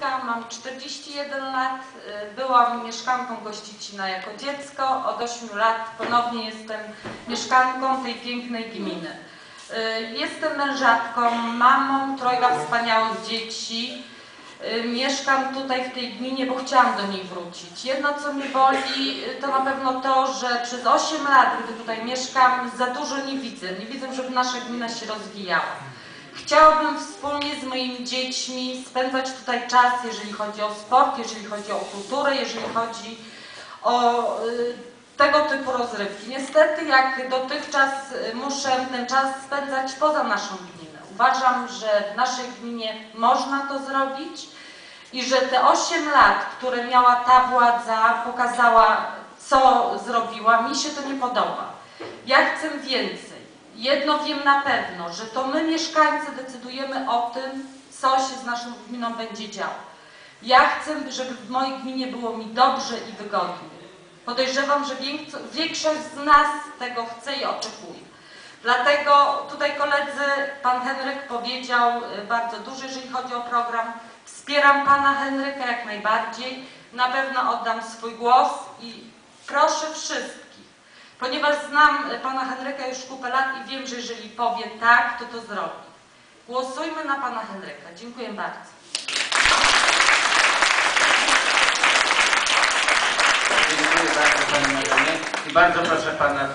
Mam 41 lat, y, byłam mieszkanką Gościcina jako dziecko, od 8 lat ponownie jestem mieszkanką tej pięknej gminy. Y, Jestem mężatką, mamą trojga wspaniałych dzieci. Y, Mieszkam tutaj w tej gminie, bo chciałam do niej wrócić. Jedno, co mnie boli, to na pewno to, że przez 8 lat, gdy tutaj mieszkam, za dużo nie widzę. Nie widzę, żeby nasza gmina się rozwijała. Chciałabym wspólnie z moimi dziećmi spędzać tutaj czas, jeżeli chodzi o sport, jeżeli chodzi o kulturę, jeżeli chodzi o y, tego typu rozrywki. Niestety, jak dotychczas y, muszę ten czas spędzać poza naszą gminę. Uważam, że w naszej gminie można to zrobić i że te 8 lat, które miała ta władza, pokazała, co zrobiła, mi się to nie podoba. Ja chcę więcej. Jedno wiem na pewno, że to my mieszkańcy decydujemy o tym, co się z naszą gminą będzie działo. Ja chcę, żeby w mojej gminie było mi dobrze i wygodnie. Podejrzewam, że większo- większość z nas tego chce i oczekuje. Dlatego tutaj koledzy, pan Henryk powiedział y, bardzo dużo, jeżeli chodzi o program. Wspieram pana Henryka jak najbardziej. Na pewno oddam swój głos i proszę wszystkich, ponieważ znam pana Henryka już kupę lat i wiem, że jeżeli powie tak, to to zrobi. Głosujmy na pana Henryka. Dziękuję bardzo. Dziękuję bardzo Pani Marzenie i bardzo proszę Pana.